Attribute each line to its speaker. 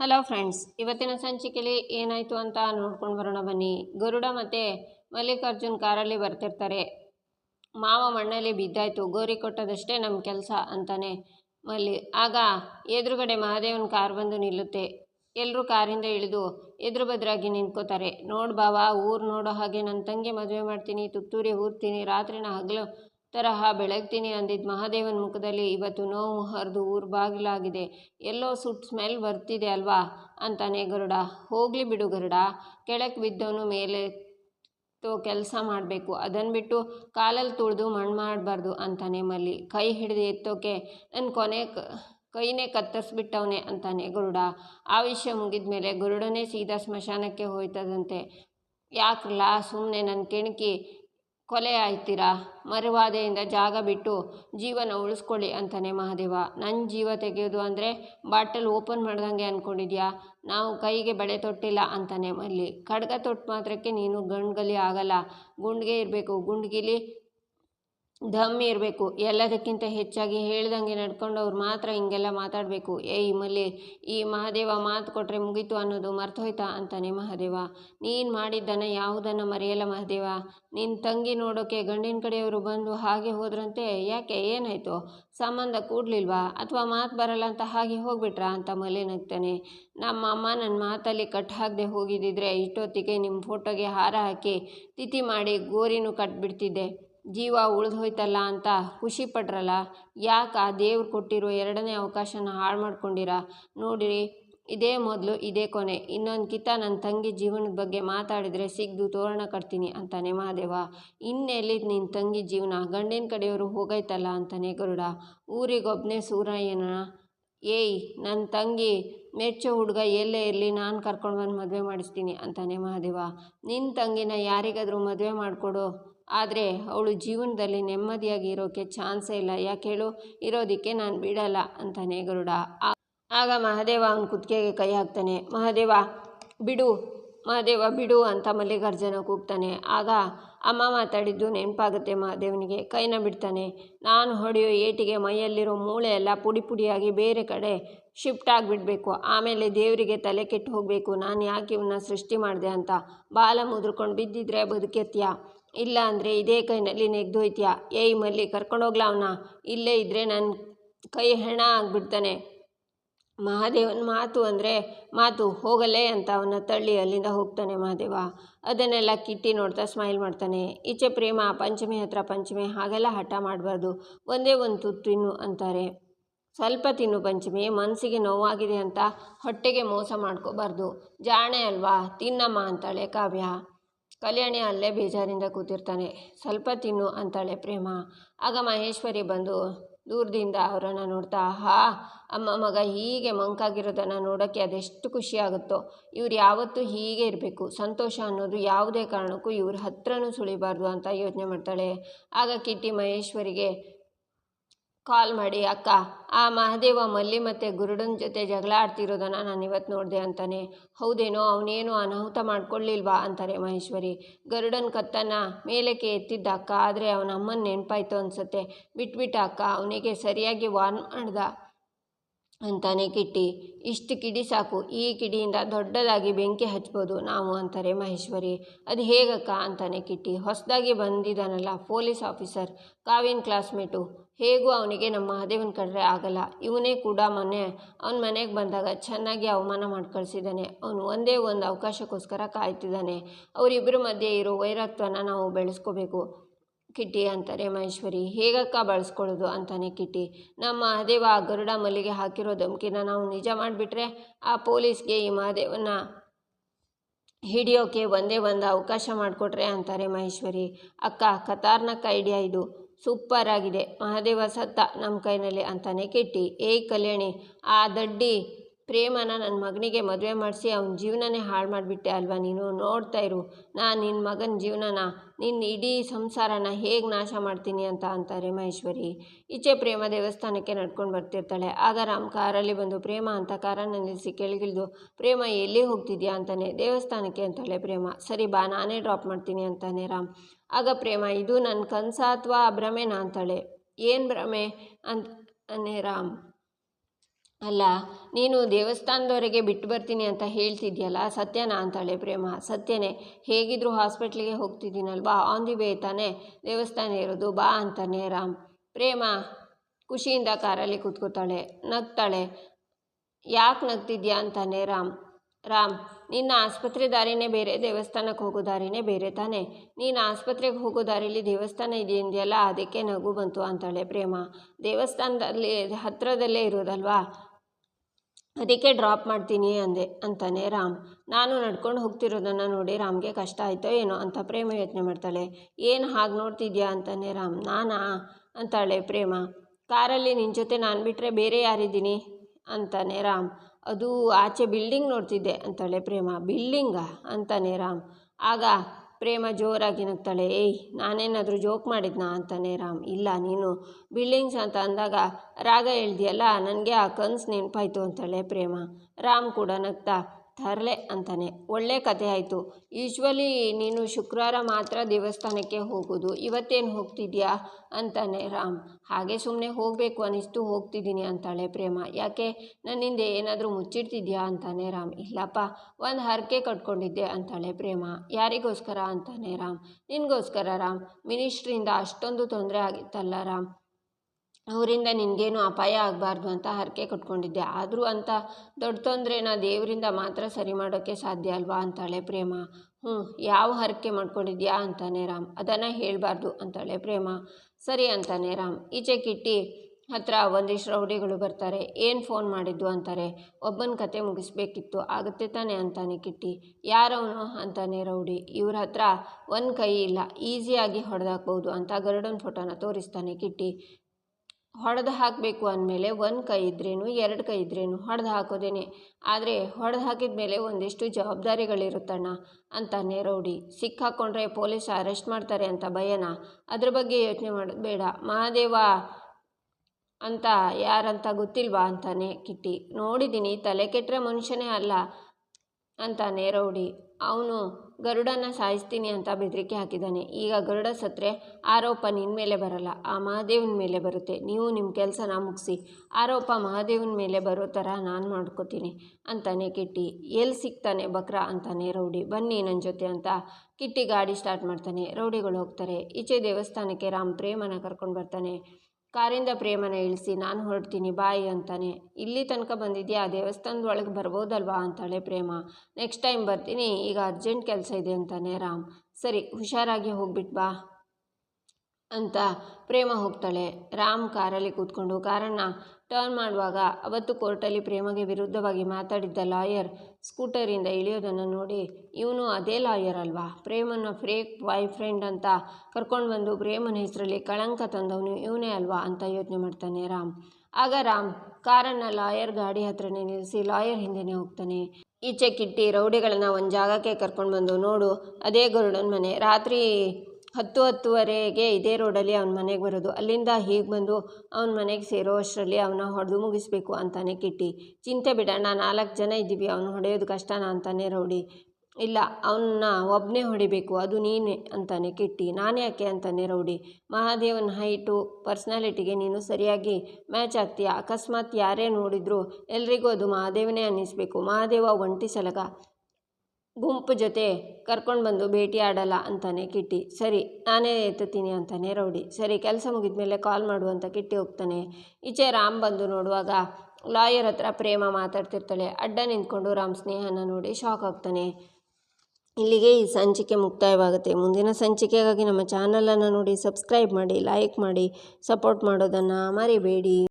Speaker 1: Hello friends, ಇವತ್ತಿನ ಸಂಚಿಕೆಯಲ್ಲಿ ಏನಾಯಿತು ಅಂತ ನೋಡ್ಕೊಂಡು ಬರೋಣ ಬನ್ನಿ. ಗರುಡ ಮತ್ತು ಮಲ್ಲಿಕಾರ್ಜುನ್ ಕಾರಲ್ಲಿ ಬರ್ತಿರ್ತಾರೆ. ಮಾವ ಮಣ್ಣಲ್ಲಿ ಬಿದ್ದಾಯಿತು, ಗೋರಿ ಕೊಟ್ಟದಷ್ಟೇ ನಮ್ಮ ಕೆಲಸ ಅಂತಾನೆ ಮಲ್ಲಿ. ಆಗ ಎದುರುಗಡೆ ಮಹಾದೇವನ ಕಾರ್ ಬಂದು ನಿಲ್ಲುತ್ತೆ. ಎಲ್ಲರೂ ಕಾರಿಂದ ಇಳಿದು ಎದುರು ಬದ್ರಾಗಿ ನಿಂತ್ಕೋತಾರೆ. ನೋಡು ಬಾವ, ಊರು ನೋಡೋ ಹಾಗೆ ನನ್ನ ತಂಗಿ ಮದುವೆ ಮಾಡ್ತೀನಿ, ತುತ್ತೂರಿ ಊರ್ತೀನಿ, ರಾತ್ರಿನ ಹಗಲು ತರಹ ಬೆಳಗ್ತೀನಿ ಅಂದಿದ್ದ ಮಹಾದೇವನ ಮುಖದಲ್ಲಿ ಇವತ್ತು ನೋವು ಹರಿದು ಊರು ಬಾಗಿಲಾಗಿದೆ. ಎಲ್ಲೋ ಸುಟ್ ಸ್ಮೆಲ್ ಬರ್ತಿದೆ ಅಲ್ವಾ? ಅಂತಾನೆ ಗರುಡ. ಹೋಗಲಿ ಬಿಡು ಗರುಡ. ಕೆಳಕ್ಕೆ ಬಿದ್ದವನು ಮೇಲೆ ತೋ ಕೆಲಸ ಮಾಡಬೇಕು. ಅದನ್ನು ಬಿಟ್ಟು ಕಾಲಲ್ಲಿ ತುಳಿದು ಮಣ್ಣು ಮಾಡಬಾರ್ದು ಅಂತಾನೆ ಮಲ್ಲಿ. ಕೈ ಹಿಡಿದು ಎತ್ತೋಕೆ ನನ್ನ ಕೊನೆ ಕೈನೇ ಕತ್ತರಿಸ್ಬಿಟ್ಟವನೆ ಅಂತಾನೆ ಗರುಡ. ಆ ವಿಷಯ ಮುಗಿದ ಮೇಲೆ ಗರುಡನೇ ಸೀದಾ ಸ್ಮಶಾನಕ್ಕೆ ಹೋಯ್ತದಂತೆ. ಯಾಕಲ್ಲ ಸುಮ್ಮನೆ ನನ್ನ ಕೆಣಕಿ ಕೊಲೆ ಆಯ್ತೀರಾ? ಮರುವಾದೆಯಿಂದ ಜಾಗ ಬಿಟ್ಟು ಜೀವನ ಉಳಿಸ್ಕೊಳ್ಳಿ ಅಂತಾನೆ ಮಹಾದೇವ. ನನ್ನ ಜೀವ ತೆಗೆಯೋದು ಅಂದರೆ ಬಾಟಲ್ ಓಪನ್ ಮಾಡ್ದಂಗೆ ಅಂದ್ಕೊಂಡಿದ್ಯಾ ನಾವು ಕೈಗೆ ಬಳೆ ತೊಟ್ಟಿಲ್ಲ ಅಂತಾನೆ ಮಲ್ಲಿ. ಖಡ್ಗ ತೊಟ್ಟು ಮಾತ್ರಕ್ಕೆ ನೀನು ಗಂಡ್ಗಲಿ ಆಗಲ್ಲ. ಗುಂಡ್ಗೆ ಇರಬೇಕು. ಗುಂಡ್ಗಿಲಿ ದಮ್ ಇರಬೇಕು. ಎಲ್ಲದಕ್ಕಿಂತ ಹೆಚ್ಚಾಗಿ ಹೇಳ್ದಂಗೆ ನಡ್ಕೊಂಡವ್ರು ಮಾತ್ರ ಹಿಂಗೆಲ್ಲ ಮಾತಾಡಬೇಕು. ಏಯ್ ಮಲ್ಲಿ, ಈ ಮಹಾದೇವ ಮಾತು ಕೊಟ್ಟರೆ ಮುಗೀತು ಅನ್ನೋದು ಮರ್ತೋಯ್ತಾ? ಅಂತಾನೆ ಮಹಾದೇವ. ನೀನು ಮಾಡಿದ್ದನ್ನು ಯಾವುದನ್ನು ಮರೆಯಲ್ಲ ಮಹಾದೇವ. ನಿನ್ನ ತಂಗಿ ನೋಡೋಕೆ ಗಂಡಿನ ಕಡೆಯವರು ಬಂದು ಹಾಗೆ ಹೋದ್ರಂತೆ ಯಾಕೆ? ಏನಾಯಿತು? ಸಂಬಂಧ ಕೂಡ್ಲಿಲ್ವಾ? ಅಥವಾ ಮಾತು ಬರಲ್ಲ ಅಂತ ಹಾಗೆ ಹೋಗ್ಬಿಟ್ರಾ? ಅಂತ ಮಲ್ಲಿ ನಗ್ತಾನೆ. ನಮ್ಮ ಅಮ್ಮ ನನ್ನ ಮಾತಲ್ಲಿ ಕಟ್ ಹಾಕದೆ ಹೋಗಿದ್ದಿದ್ರೆ ಇಷ್ಟೊತ್ತಿಗೆ ನಿಮ್ಮ ಫೋಟೋಗೆ ಹಾರ ಹಾಕಿ ತಿಥಿ ಮಾಡಿ ಗೋರಿನೂ ಕಟ್ಬಿಡ್ತಿದ್ದೆ. ಜೀವ ಉಳಿದು ಹೋಯ್ತಲ್ಲ ಅಂತ ಖುಷಿ ಪಟ್ರಲ್ಲ? ಯಾಕೆ ಆ ದೇವ್ರು ಕೊಟ್ಟಿರೋ ಎರಡನೇ ಅವಕಾಶನ ಹಾಳು ಮಾಡ್ಕೊಂಡಿರ ನೋಡಿರಿ, ಇದೇ ಮೊದಲು, ಇದೇ ಕೊನೆ. ಇನ್ನೊಂದು ಕಿತ್ತ ನನ್ನ ತಂಗಿ ಜೀವನದ ಬಗ್ಗೆ ಮಾತಾಡಿದರೆ ಸಿಗ್ದು ತೋರಣ ಕಟ್ತೀನಿ ಅಂತಾನೆ ಮಹಾದೇವ. ಇನ್ನೆಲ್ಲಿ ನಿನ್ನ ತಂಗಿ ಜೀವನ ಗಂಡಿನ ಕಡೆಯವರು ಹೋಗೈತಲ್ಲ ಅಂತಾನೆ ಗರುಡ. ಊರಿಗೊಬ್ಬನೇ ಸೂರಯ್ಯನ, ಏಯ್ ನನ್ನ ತಂಗಿ, ಮೆಚ್ಚೋ ಹುಡುಗ ಎಲ್ಲೇ ಇರಲಿ, ನಾನು ಕರ್ಕೊಂಡು ಬಂದು ಮದುವೆ ಮಾಡಿಸ್ತೀನಿ ಅಂತಾನೆ ಮಹಾದೇವ. ನಿನ್ನ ತಂಗಿನ ಯಾರಿಗಾದರೂ ಮದುವೆ ಮಾಡಿಕೊಡು ಆದರೆ ಅವಳು ಜೀವನದಲ್ಲಿ ನೆಮ್ಮದಿಯಾಗಿ ಇರೋಕ್ಕೆ ಚಾನ್ಸೇ ಇಲ್ಲ. ಯಾಕೆ ಹೇಳು? ಇರೋದಕ್ಕೆ ನಾನು ಬಿಡಲ್ಲ, ಅಂತಾನೆ ಗರುಡ. ಆಗ ಮಹಾದೇವ ಅವನ ಕುತ್ತಿಗೆಗೆ ಕೈ ಹಾಕ್ತಾನೆ. ಮಹಾದೇವ, ಬಿಡು ಮಹಾದೇವ ಬಿಡು, ಅಂತ ಮಲ್ಲಿಕಾರ್ಜುನ ಕೂಗ್ತಾನೆ. ಆಗ ಅಮ್ಮ ಮಾತಾಡಿದ್ದು ನೆನಪಾಗುತ್ತೆ ಮಹಾದೇವನಿಗೆ. ಕೈನ ಬಿಡ್ತಾನೆ. ನಾನು ಹೊಡೆಯೋ ಏಟಿಗೆ ಮೈಯಲ್ಲಿರೋ ಮೂಳೆ ಎಲ್ಲ ಪುಡಿ ಪುಡಿಯಾಗಿ ಬೇರೆ ಕಡೆ ಶಿಫ್ಟ್ ಆಗಿಬಿಡ್ಬೇಕು. ಆಮೇಲೆ ದೇವರಿಗೆ ತಲೆ ಕೆಟ್ಟು ಹೋಗಬೇಕು. ನಾನು ಯಾಕೆ ಇವನ್ನ ಸೃಷ್ಟಿ ಮಾಡಿದೆ ಅಂತ? ಬಾಲ ಮುದ್ರಕೊಂಡು ಬಿದ್ದಿದ್ರೆ ಬದುಕೆತ್ತೀಯ? ಇಲ್ಲ ಅಂದರೆ ಇದೇ ಕೈನಲ್ಲಿ ನೆಗ್ದೋಯ್ತೀಯ ಏಯ್ ಮಲ್ಲಿ ಕರ್ಕೊಂಡೋಗ್ಲ ಅವನ? ಇಲ್ಲೇ ಇದ್ದರೆ ನನ್ನ ಕೈ ಹೆಣ ಆಗ್ಬಿಡ್ತಾನೆ. ಮಹಾದೇವನ ಮಾತು ಅಂದರೆ, ಮಾತು ಹೋಗಲೇ ಅಂತ ಅವನ ತಳ್ಳಿ ಅಲ್ಲಿಂದ ಹೋಗ್ತಾನೆ ಮಹಾದೇವ. ಅದನ್ನೆಲ್ಲ ಕಿಟ್ಟಿ ನೋಡ್ತಾ ಸ್ಮೈಲ್ ಮಾಡ್ತಾನೆ. ಈಚೆ ಪ್ರೇಮ, ಪಂಚಮಿ ಹತ್ರ ಪಂಚಮಿ, ಹಾಗೆಲ್ಲ ಹಠ ಮಾಡಬಾರ್ದು. ಒಂದೇ ಒಂದು ತುತ್ತು ತಿನ್ನು ಅಂತಾರೆ. ಸ್ವಲ್ಪ ತಿನ್ನು ಪಂಚಮಿ ಮನಸ್ಸಿಗೆ ನೋವಾಗಿದೆ ಅಂತ ಹೊಟ್ಟೆಗೆ ಮೋಸ ಮಾಡ್ಕೋಬಾರ್ದು. ಜಾಣೆ ಅಲ್ವಾ? ತಿನ್ನಮ್ಮ ಅಂತಾಳೆ ಕಾವ್ಯ. ಕಲ್ಯಾಣಿ ಅಲ್ಲೇ ಬೇಜಾರಿಂದ ಕೂತಿರ್ತಾನೆ. ಸ್ವಲ್ಪ ತಿನ್ನು ಅಂತಾಳೆ ಪ್ರೇಮ. ಆಗ ಮಹೇಶ್ವರಿ ಬಂದು ದೂರದಿಂದ ಅವರನ್ನು ನೋಡ್ತಾ ಹಾ ಅಮ್ಮ ಮಗ ಹೀಗೆ ಮಂಕಾಗಿರೋದನ್ನು ನೋಡೋಕ್ಕೆ ಅದೆಷ್ಟು ಖುಷಿಯಾಗುತ್ತೋ ಇವ್ರು ಯಾವತ್ತೂ ಹೀಗೆ ಇರಬೇಕು. ಸಂತೋಷ ಅನ್ನೋದು ಯಾವುದೇ ಕಾರಣಕ್ಕೂ ಇವ್ರ ಹತ್ರನೂ ಸುಳಿಬಾರ್ದು ಅಂತ ಯೋಚನೆ ಮಾಡ್ತಾಳೆ. ಆಗ ಕಿಟ್ಟಿ ಮಹೇಶ್ವರಿಗೆ ಕಾಲ್ ಮಾಡಿ, ಅಕ್ಕ, ಆ ಮಹಾದೇವ ಮಲ್ಲಿ ಮತ್ತು ಗುರುಡನ ಜೊತೆ ಜಗಳ ಆಡ್ತಿರೋದನ್ನು ನಾನು ಇವತ್ತು ನೋಡಿದೆ ಅಂತಾನೆ. ಹೌದೇನೋ, ಅವನೇನು ಅನಾಹುತ ಮಾಡ್ಕೊಳ್ಳಿಲ್ವಾ ಅಂತಾರೆ ಮಹೇಶ್ವರಿ. ಗರುಡನ ಕತ್ತನ್ನು ಮೇಲಕ್ಕೆ ಎತ್ತಿದ್ದ ಅಕ್ಕ, ಆದರೆ ಅವನ ಅಮ್ಮನ ನೆನಪಾಯ್ತು ಅನ್ಸುತ್ತೆ. ಬಿಟ್ಬಿಟ್ಟ ಅಕ್ಕ, ಅವನಿಗೆ ಸರಿಯಾಗಿ ವಾರ್ನ್ ಮಾಡ್ದ. ಅಂತಾನೆ ಕಿಟ್ಟಿ. ಇಷ್ಟು ಕಿಡಿ ಸಾಕು, ಈ ಕಿಡಿಯಿಂದ ದೊಡ್ಡದಾಗಿ ಬೆಂಕಿ ಹಚ್ಬೋದು ನಾವು ಅಂತಾರೆ ಮಹೇಶ್ವರಿ. ಅದು ಹೇಗಕ್ಕ ಅಂತಾನೆ ಕಿಟ್ಟಿ. ಹೊಸದಾಗಿ ಬಂದಿದ್ದಾನಲ್ಲ ಪೊಲೀಸ್ ಆಫೀಸರ್, ಕಾವಿನ ಕ್ಲಾಸ್ಮೇಟು. ಹೇಗೂ ಅವನಿಗೆ ನಮ್ಮ ಮಹಾದೇವನ ಕಡ್ರೆ ಆಗಲ್ಲ. ಇವನೇ ಕೂಡ ಮೊನ್ನೆ ಅವನ ಮನೆಗೆ ಬಂದಾಗ ಚೆನ್ನಾಗಿ ಅವಮಾನ ಮಾಡಿ ಕಳಿಸಿದ್ದಾನೆ ಅವನು ಒಂದೇ ಒಂದು ಅವಕಾಶಕ್ಕೋಸ್ಕರ ಕಾಯ್ತಿದ್ದಾನೆ ಅವರಿಬ್ಬರ ಮಧ್ಯೆ ಇರೋ ವೈರತ್ವನ ನಾವು ಬೆಳೆಸ್ಕೋಬೇಕು. ಕಿಟ್ಟಿ ಅಂತಾರೆ ಮಹೇಶ್ವರಿ. ಹೇಗಕ್ಕ ಬಳಸ್ಕೊಳ್ಳೋದು ಅಂತಾನೆ ಕಿಟ್ಟಿ. ನಮ್ಮ ಮಹಾದೇವ ಗರುಡ ಮಲ್ಲಿಗೆ ಹಾಕಿರೋ ಧಮಕಿನ ನಾವು ನಿಜ ಮಾಡಿಬಿಟ್ರೆ ಆ ಪೊಲೀಸ್ಗೆ ಈ ಮಹಾದೇವನ ಹಿಡಿಯೋಕೆ ಒಂದೇ ಒಂದು ಅವಕಾಶ ಮಾಡಿಕೊಟ್ರೆ ಅಂತಾರೆ ಮಹೇಶ್ವರಿ. ಅಕ್ಕ ಕತಾರ್ನಕ್ಕ ಐಡಿಯಾ ಇದು. ಸೂಪರ್ ಆಗಿದೆ. ಮಹಾದೇವ ಸತ್ತ ನಮ್ಮ ಕೈನಲ್ಲಿ ಅಂತಾನೆ ಕಿಟ್ಟಿ. ಏಯ್ ಕಲ್ಯಾಣಿ, ಆ ದಡ್ಡಿ ಪ್ರೇಮನ ನನ್ನ ಮಗನಿಗೆ ಮದುವೆ ಮಾಡಿಸಿ ಅವನ ಜೀವನನೇ ಹಾಳು ಮಾಡಿಬಿಟ್ಟೆ ಅಲ್ವಾ ನೀನು? ನೋಡ್ತಾ ಇರು. ನಾನು ನಿನ್ನ ಮಗನ ಜೀವನನ ನಿನ್ನ ಇಡೀ ಸಂಸಾರನ ಹೇಗೆ ನಾಶ ಮಾಡ್ತೀನಿ ಅಂತ ಅಂತಾರೆ ಮಹೇಶ್ವರಿ. ಈಚೆ ಪ್ರೇಮ ದೇವಸ್ಥಾನಕ್ಕೆ ನಡ್ಕೊಂಡು ಬರ್ತಿರ್ತಾಳೆ. ಆಗ ರಾಮ್ ಕಾರಲ್ಲಿ ಬಂದು, ಪ್ರೇಮ ಅಂತ ಕಾರನ್ನು ನಿಲ್ಲಿಸಿ ಕೆಳಗಿಳಿದು, ಪ್ರೇಮ ಎಲ್ಲಿ ಹೋಗ್ತಿದ್ಯಾ ಅಂತಾನೆ. ದೇವಸ್ಥಾನಕ್ಕೆ ಅಂತಾಳೆ ಪ್ರೇಮ. ಸರಿ ಬಾ, ನಾನೇ ಡ್ರಾಪ್ ಮಾಡ್ತೀನಿ ಅಂತಾನೆ ರಾಮ್. ಆಗ ಪ್ರೇಮ, ಇದು ನನ್ನ ಕನಸ ಅಥವಾ ಭ್ರಮೆನಾ? ಅಂತಾಳೆ. ಏನು ಭ್ರಮೆ? ಅಂತ ಅನ್ನೇ ರಾಮ್. ಅಲ್ಲ, ನೀನು ದೇವಸ್ಥಾನದವರೆಗೆ ಬಿಟ್ಟು ಬರ್ತೀನಿ ಅಂತ ಹೇಳ್ತಿದ್ಯಲ್ಲ? ಸತ್ಯನಾ ಅಂತಾಳೆ ಪ್ರೇಮ. ಸತ್ಯನೇ, ಹೇಗಿದ್ರು ಹಾಸ್ಪಿಟ್ಲಿಗೆ ಹೋಗ್ತಿದ್ದೀನಲ್ವಾ? ಆನ್ ದಿ ವೇ ತಾನೇ ದೇವಸ್ಥಾನ ಇರೋದು ಬಾ ಅಂತಾನೆ ರಾಮ್. ಪ್ರೇಮ ಖುಷಿಯಿಂದ ಕಾರಲ್ಲಿ ಕೂತ್ಕೋತಾಳೆ. ನಗ್ತಾಳೆ. ಯಾಕೆ ನಗ್ತಿದ್ಯಾ ಅಂತಾನೆ ರಾಮ್. ರಾಮ್, ನಿನ್ನ ಆಸ್ಪತ್ರೆ ದಾರಿನೇ ಬೇರೆ, ದೇವಸ್ಥಾನಕ್ಕೆ ಹೋಗೋ ದಾರಿನೇ ಬೇರೆ ತಾನೆ? ನೀನು ಆಸ್ಪತ್ರೆಗೆ ಹೋಗೋ ದಾರಿಲಿ ದೇವಸ್ಥಾನ ಇದೆ ಅಂದ್ಯಲ್ಲ, ಅದಕ್ಕೆ ನಗು ಬಂತು ಅಂತಾಳೆ ಪ್ರೇಮ. ದೇವಸ್ಥಾನದಲ್ಲಿ ಹತ್ತಿರದಲ್ಲೇ ಇರೋದಲ್ವಾ? ಅದಕ್ಕೆ ಡ್ರಾಪ್ ಮಾಡ್ತೀನಿ ಅಂದೆ, ಅಂತಾನೆ ರಾಮ್. ನಾನು ನಡ್ಕೊಂಡು ಹೋಗ್ತಿರೋದನ್ನು ನೋಡಿ ರಾಮ್ಗೆ ಕಷ್ಟ ಆಯಿತೋ ಏನೋ ಅಂತ ಪ್ರೇಮ ಯೋಚನೆ ಮಾಡ್ತಾಳೆ. ಏನು ಹಾಗೆ ನೋಡ್ತಿದ್ಯಾ ಅಂತಾನೆ ರಾಮ್. ನಾನಾ? ಅಂತಾಳೆ ಪ್ರೇಮ. ಕಾರಲ್ಲಿ ನಿನ್ನ ಜೊತೆ ನಾನು ಬಿಟ್ಟರೆ ಬೇರೆ ಯಾರಿದ್ದೀನಿ? ಅಂತಾನೆ ರಾಮ್. ಅದು ಆಚೆ ಬಿಲ್ಡಿಂಗ್ ನೋಡ್ತಿದ್ದೆ, ಅಂತಾಳೆ ಪ್ರೇಮ. ಬಿಲ್ಡಿಂಗಾ? ಅಂತಾನೆ ರಾಮ್. ಆಗ ಪ್ರೇಮ ಜೋರಾಗಿ ನಗ್ತಾಳೆ, ಏಯ್, ನಾನೇನಾದರೂ ಜೋಕ್ ಮಾಡಿದ್ನಾ? ಅಂತಾನೆ ರಾಮ್. ಇಲ್ಲ, ನೀನು ಬಿಲ್ಡಿಂಗ್ಸ್ ಅಂತ ಅಂದಾಗ ರಾಗ ಹೇಳ್ದಿಯಲ್ಲ, ನನಗೆ ಆ ಕನ್ಸು ನೆನಪಾಯ್ತು ಅಂತಾಳೆ ಪ್ರೇಮ. ರಾಮ್ ಕೂಡ ನಗ್ತಾ ತರಲೆ ಅಂತಾನೆ. ಒಳ್ಳೆ ಕತೆ ಆಯಿತು. ಯೂಶ್ವಲಿ ನೀನು ಶುಕ್ರವಾರ ಮಾತ್ರ ದೇವಸ್ಥಾನಕ್ಕೆ ಹೋಗೋದು. ಇವತ್ತೇನು ಹೋಗ್ತಿದ್ಯಾ? ಅಂತಾನೆ ರಾಮ್. ಹಾಗೆ ಸುಮ್ಮನೆ ಹೋಗಬೇಕು ಅನ್ನಿಸ್ತು ಹೋಗ್ತಿದ್ದೀನಿ ಅಂತಾಳೆ ಪ್ರೇಮ. ಯಾಕೆ? ನನ್ನಿಂದ ಏನಾದರೂ ಮುಚ್ಚಿಡ್ತಿದ್ಯಾ? ಅಂತಾನೆ ರಾಮ್. ಇಲ್ಲಪ್ಪ, ಒಂದು ಹರಕೆ ಕಟ್ಕೊಂಡಿದ್ದೆ ಅಂತಾಳೆ ಪ್ರೇಮ. ಯಾರಿಗೋಸ್ಕರ? ಅಂತಾನೆ ರಾಮ್. ನಿನಗೋಸ್ಕರ ರಾಮ್. ಮಿನಿಸ್ಟ್ರಿಂದ ಅಷ್ಟೊಂದು ತೊಂದರೆ ಆಗಿತ್ತಲ್ಲ ರಾಮ್. ಅವರಿಂದ ನಿನಗೇನು ಅಪಾಯ ಆಗಬಾರ್ದು ಅಂತ ಹರಕೆ ಕೊಟ್ಕೊಂಡಿದ್ದೆ. ಆದರೂ ಅಂತ ದೊಡ್ಡ ತೊಂದರೆನ ದೇವರಿಂದ ಮಾತ್ರ ಸರಿ ಮಾಡೋಕ್ಕೆ ಸಾಧ್ಯ ಅಲ್ವಾ ಅಂತಾಳೆ ಪ್ರೇಮ. ಹ್ಞೂ, ಯಾವ ಹರಕೆ ಮಾಡ್ಕೊಂಡಿದ್ಯಾ ಅಂತಾನೆ ರಾಮ್. ಅದನ್ನು ಹೇಳಬಾರ್ದು ಅಂತಾಳೆ ಪ್ರೇಮ. ಸರಿ ಅಂತಾನೆ ರಾಮ್. ಈಚೆ ಕಿಟ್ಟಿ ಹತ್ರ ಒಂದಿಷ್ಟು ರೌಡಿಗಳು ಬರ್ತಾರೆ. ಏನು ಫೋನ್ ಮಾಡಿದ್ದು ಅಂತಾರೆ. ಒಬ್ಬನ ಕತೆ ಮುಗಿಸ್ಬೇಕಿತ್ತು. ಆಗುತ್ತೆ ತಾನೆ ಅಂತಾನೆ ಕಿಟ್ಟಿ. ಯಾರವನು ಅಂತಾನೆ ರೌಡಿ. ಇವ್ರ ಹತ್ರ ಒಂದು ಕೈ ಇಲ್ಲ. ಈಸಿಯಾಗಿ ಹೊಡೆದಾಕ್ಬೋದು ಅಂತ ಗರುಡನ ಫೋಟೋನ ತೋರಿಸ್ತಾನೆ ಕಿಟ್ಟಿ. ಹೊಡೆದು ಹಾಕಬೇಕು ಅಂದಮೇಲೆ ಒಂದು ಕೈ ಇದ್ರೇನು, ಎರಡು ಕೈ ಇದ್ರೇನು ಹೊಡೆದು ಹಾಕೋದೇನೆ. ಆದರೆ ಹೊಡೆದು ಹಾಕಿದ ಮೇಲೆ ಒಂದಿಷ್ಟು ಜವಾಬ್ದಾರಿಗಳಿರುತ್ತಣ್ಣ ಅಂತಾನೆ ರೌಡಿ. ಸಿಕ್ಕಾಕ್ಕೊಂಡ್ರೆ ಪೊಲೀಸ್ ಅರೆಸ್ಟ್ ಮಾಡ್ತಾರೆ ಅಂತ ಭಯನ. ಅದ್ರ ಬಗ್ಗೆ ಯೋಚನೆ ಮಾಡೋದು ಬೇಡ. ಮಹಾದೇವ ಅಂತ ಯಾರಂತ ಗೊತ್ತಿಲ್ವಾ ಅಂತಾನೆ ಕಿಟ್ಟಿ. ನೋಡಿದ್ದೀನಿ ತಲೆ ಕೆಟ್ಟರೆ ಮನುಷ್ಯನೇ ಅಲ್ಲ ಅಂತಾನೆ ರೌಡಿ. ಅವನು ಗರುಡನ ಸಾಯಿಸ್ತೀನಿ ಅಂತ ಬೆದರಿಕೆ ಹಾಕಿದ್ದಾನೆ. ಈಗ ಗರುಡ ಸತ್ತರೆ ಆರೋಪ ನಿನ್ನ ಮೇಲೆ ಬರಲ್ಲ, ಆ ಮಹಾದೇವನ ಮೇಲೆ ಬರುತ್ತೆ. ನೀವು ನಿಮ್ಮ ಕೆಲಸನ ಮುಗಿಸಿ, ಆರೋಪ ಮಹಾದೇವನ ಮೇಲೆ ಬರೋ ಥರ ನಾನು ಮಾಡ್ಕೋತೀನಿ ಅಂತಾನೆ ಕಿಟ್ಟಿ. ಎಲ್ಲಿ ಸಿಗ್ತಾನೆ ಬಕ್ರ ಅಂತಾನೆ ರೌಡಿ. ಬನ್ನಿ ನನ್ನ ಜೊತೆ ಅಂತ ಕಿಟ್ಟಿ ಗಾಡಿ ಸ್ಟಾರ್ಟ್ ಮಾಡ್ತಾನೆ. ರೌಡಿಗಳು ಹೋಗ್ತಾರೆ. ಈಚೆ ದೇವಸ್ಥಾನಕ್ಕೆ ರಾಮ್ ಪ್ರೇಮನ ಕರ್ಕೊಂಡು ಬರ್ತಾನೆ. ಕಾರಿಂದ ಪ್ರೇಮನ ಇಳಿಸಿ, ನಾನು ಹೊರಡ್ತೀನಿ, ಬಾಯ್ ಅಂತಾನೆ. ಇಲ್ಲಿ ತನಕ ಬಂದಿದ್ಯಾ? ದೇವಸ್ಥಾನದ ಒಳಗೆ ಬರ್ಬೋದಲ್ವಾ? ಅಂತಾಳೆ ಪ್ರೇಮ. ನೆಕ್ಸ್ಟ್ ಟೈಮ್ ಬರ್ತೀನಿ, ಈಗ ಅರ್ಜೆಂಟ್ ಕೆಲಸ ಇದೆ ಅಂತಾನೆ ರಾಮ್. ಸರಿ, ಹುಷಾರಾಗಿ ಹೋಗ್ಬಿಟ್ ಬಾ ಅಂತ ಪ್ರೇಮ ಹೋಗ್ತಾಳೆ. ರಾಮ್ ಕಾರಲ್ಲಿ ಕೂತ್ಕೊಂಡು ಕಾರನ್ನು ಟರ್ನ್ ಮಾಡುವಾಗ, ಅವತ್ತು ಕೋರ್ಟಲ್ಲಿ ಪ್ರೇಮಗೆ ವಿರುದ್ಧವಾಗಿ ಮಾತಾಡಿದ್ದ ಲಾಯರ್ ಸ್ಕೂಟರಿಂದ ಇಳಿಯೋದನ್ನು ನೋಡಿ ಇವನು ಅದೇ ಲಾಯರ್ ಅಲ್ವಾ? ಪ್ರೇಮನ ಫ್ರೇಕ್ ಬಾಯ್ ಫ್ರೆಂಡ್ ಅಂತ ಕರ್ಕೊಂಡು ಬಂದು ಪ್ರೇಮನ ಹೆಸರಲ್ಲಿ ಕಳಂಕ ತಂದವನು ಇವನೇ ಅಲ್ವಾ ಅಂತ ಯೋಚನೆ ಮಾಡ್ತಾನೆ ರಾಮ್. ಆಗ ರಾಮ್ ಕಾರನ್ನು ಲಾಯರ್ ಗಾಡಿ ಹತ್ರನೇ ನಿಲ್ಲಿಸಿ ಲಾಯರ್ ಹಿಂದೆನೇ ಹೋಗ್ತಾನೆ. ಈಚೆ ಕಿಟ್ಟಿ ರೌಡಿಗಳನ್ನು ಒಂದು ಜಾಗಕ್ಕೆ ಕರ್ಕೊಂಡು ಬಂದು ನೋಡು, ಅದೇ ಗರುಡನ ಮನೆ. ರಾತ್ರಿ ಹತ್ತು ಹತ್ತುವರೆಗೆ ಇದೇ ರೋಡಲ್ಲಿ ಅವನ ಮನೆಗೆ ಬರೋದು. ಅಲ್ಲಿಂದ ಹೀಗೆ ಬಂದು ಅವನ ಮನೆಗೆ ಸೇರೋ ಅಷ್ಟರಲ್ಲಿ ಅವನ ಹೊಡೆದು ಮುಗಿಸ್ಬೇಕು ಅಂತಾನೆ ಕಿಟ್ಟಿ. ಚಿಂತೆ ಬಿಡೋಣ ನಾಲ್ಕು ಜನ ಇದ್ದೀವಿ, ಅವನು ಹೊಡೆಯೋದು ಕಷ್ಟನ ಅಂತಾನೆ ರೌಡಿ. ಇಲ್ಲ ಅವನ್ನ ಒಬ್ಬನೇ ಹೊಡಿಬೇಕು, ಅದು ನೀನೇ ಅಂತಾನೆ ಕಿಟ್ಟಿ. ನಾನೇ ಯಾಕೆ ಅಂತಾನೆ ರೌಡಿ. ಮಹಾದೇವನ ಹೈಟು, ಪರ್ಸ್ನಾಲಿಟಿಗೆ ನೀನು ಸರಿಯಾಗಿ ಮ್ಯಾಚ್ ಆಗ್ತೀಯ? ಅಕಸ್ಮಾತ್ ಯಾರೇ ನೋಡಿದ್ರು ಎಲ್ರಿಗೂ ಅದು ಮಹಾದೇವನೇ ಅನ್ನಿಸ್ಬೇಕು. ಮಹಾದೇವ ಒಂಟಿ ಸಲಗ. ಗುಂಪು ಜೊತೆ ಕರ್ಕೊಂಡು ಬಂದು ಭೇಟಿ ಆಡಲ್ಲ ಅಂತಾನೆ ಕಿಟ್ಟಿ. ಸರಿ, ನಾನೇ ಎತ್ತುತ್ತೀನಿ ಅಂತಾನೆ ರೌಡಿ. ಸರಿ, ಕೆಲಸ ಮುಗಿದ ಮೇಲೆ ಕಾಲ್ ಮಾಡು ಅಂತ ಕಿಟ್ಟಿ ಹೋಗ್ತಾನೆ. ಈಚೆ ರಾಮ್ ಬಂದು ನೋಡುವಾಗ ಲಾಯರ್ ಹತ್ರ ಪ್ರೇಮ ಮಾತಾಡ್ತಿರ್ತಾಳೆ. ಅಡ್ಡ ನಿಂತ್ಕೊಂಡು ರಾಮ್ ಸ್ನೇಹನ ನೋಡಿ ಶಾಕ್ ಆಗ್ತಾನೆ. ಇಲ್ಲಿಗೆ ಈ ಸಂಚಿಕೆ ಮುಕ್ತಾಯವಾಗುತ್ತೆ. ಮುಂದಿನ ಸಂಚಿಕೆಗಾಗಿ ನಮ್ಮ ಚಾನಲನ್ನು ನೋಡಿ ಸಬ್ಸ್ಕ್ರೈಬ್ ಮಾಡಿ, ಲೈಕ್ ಮಾಡಿ, ಸಪೋರ್ಟ್ ಮಾಡೋದನ್ನು ಮರಿಬೇಡಿ.